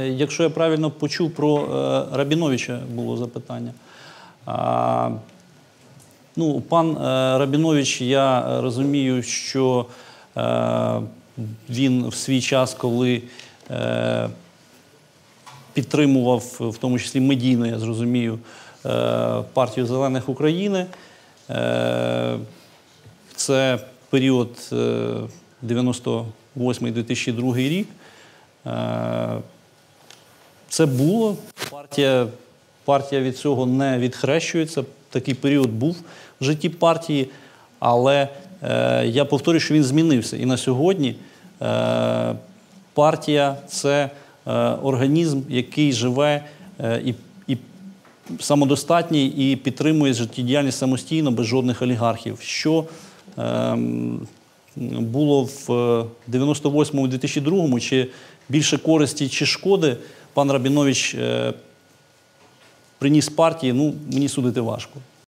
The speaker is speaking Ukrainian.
Е, Якщо я правильно почув про е, Рабіновича було запитання. Ну, пан е, Рабінович, я розумію, що він в свій час, коли підтримував, в тому числі медійно, я зрозумію, партію Зелених України. Це період е, 98-2002 рік. Е, Це було. Партія, партія від цього не відхрещується. Такий період був в житті партії, але е, я повторюю, що він змінився. І на сьогодні е, партія це е, організм, який живе е, і, і самодостатній і підтримує життєдіяльність самостійно, без жодних олігархів. Що ем, було в 98-му, 2002-му, чи більше користі, чи шкоди, пан Рабінович е, приніс партії, ну, мені судити важко.